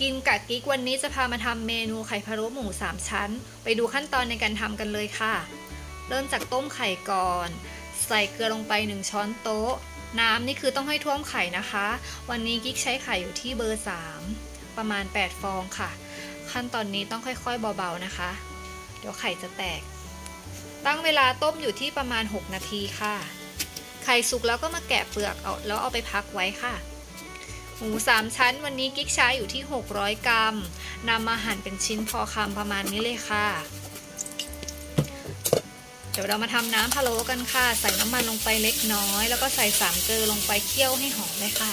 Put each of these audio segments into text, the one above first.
กินกับกิ๊กวันนี้จะพามาทำเมนูไข่พะโล้หมูสามชั้น ไปดูขั้นตอนในการทำกันเลยค่ะ เริ่มจากต้มไข่ก่อน ใส่เกลือลงไป 1 ช้อนโต๊ะ น้ำนี่คือต้องให้ท่วมไข่นะคะ วันนี้กิ๊กใช้ไข่อยู่ที่เบอร์ 3 ประมาณ 8 ฟองค่ะ ขั้นตอนนี้ต้องค่อยๆเบาๆนะคะ เดี๋ยวไข่จะแตก ตั้งเวลาต้มอยู่ที่ประมาณ 6 นาทีค่ะ ไข่สุกแล้วก็มาแกะเปลือกเอาแล้วเอาไปพักไว้ค่ะ หมูสามชั้นวันนี้กิ๊กใช้อยู่ที่ 600 กรัมนำมาหั่นเป็นชิ้นพอคำประมาณนี้เลยค่ะ เดี๋ยวเรามาทำน้ำพะโล้กันค่ะ ใส่น้ำมันลงไปเล็กน้อย แล้วก็ใส่สามเกลือลงไปเคี่ยวให้หอมเลยค่ะ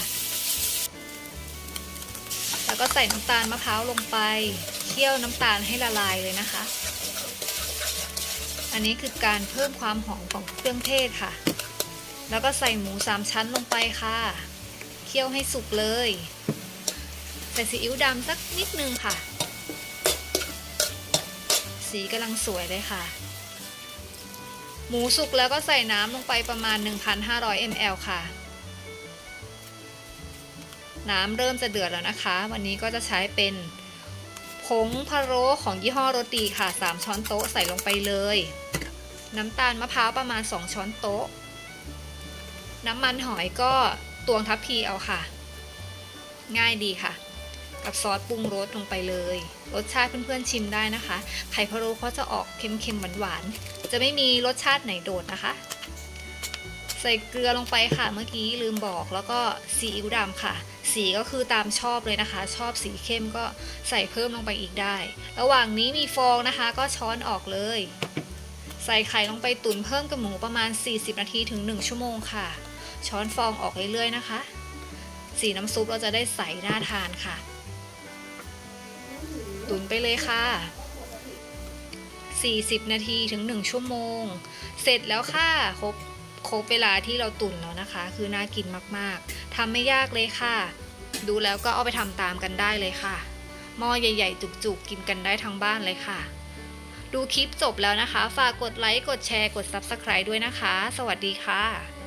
แล้วก็ใส่น้ำตาลมะพร้าวลงไป เคี่ยวน้ำตาลให้ละลายเลยนะคะ อันนี้คือการเพิ่มความหอมของเครื่องเทศค่ะ แล้วก็ใส่หมูสามชั้นลงไปค่ะ เคี่ยวให้สุกเลย ใส่ซีอิ๊วดำสักนิดนึงค่ะ สีกำลังสวยเลยค่ะ หมูสุกแล้วก็ใส่น้ำลงไปประมาณ 1,500 ml ค่ะ น้ำเริ่มจะเดือดแล้วนะคะ วันนี้ก็จะใช้เป็นผงพะโล้ของยี่ห้อโรตีค่ะ 3 ช้อนโต๊ะใส่ลงไปเลย น้ำตาลมะพร้าวประมาณ 2 ช้อนโต๊ะ น้ำมันหอยก็ ตวงทัพพีเอาค่ะ ง่ายดีค่ะ กับซอสปรุงรสลงไปเลย รสชาติเพื่อนๆชิมได้นะคะ ไข่พะโล้เขาจะออกเค็มๆหวานๆจะไม่มีรสชาติไหนโดดนะคะ ใส่เกลือลงไปค่ะเมื่อกี้ลืมบอกแล้วก็ซีอิ๊วดำค่ะ สีก็คือตามชอบเลยนะคะ ชอบสีเข้มก็ใส่เพิ่มลงไปอีกได้ ระหว่างนี้มีฟองนะคะ ก็ช้อนออกเลยใส่ไข่ลงไปตุ๋นเพิ่มกับหมูประมาณ 40 นาทีถึง 1 ชั่วโมงค่ะ ช้อนฟองออกเรื่อยๆนะคะ สีน้ำซุปเราจะได้ใสน่าทานค่ะ ตุ๋นไปเลยค่ะ 40 นาทีถึง 1 ชั่วโมง เสร็จแล้วค่ะครบครบเวลาที่เราตุ๋นแล้วนะคะ คือน่ากินมากๆทำไม่ยากเลยค่ะ ดูแล้วก็เอาไปทำตามกันได้เลยค่ะหม้อใหญ่ๆ จุกๆ กินกันได้ทั้งบ้านเลยค่ะ ดูคลิปจบแล้วนะคะ ฝากกดไลค์ กดแชร์ กด Subscribe ด้วยนะคะ สวัสดีค่ะ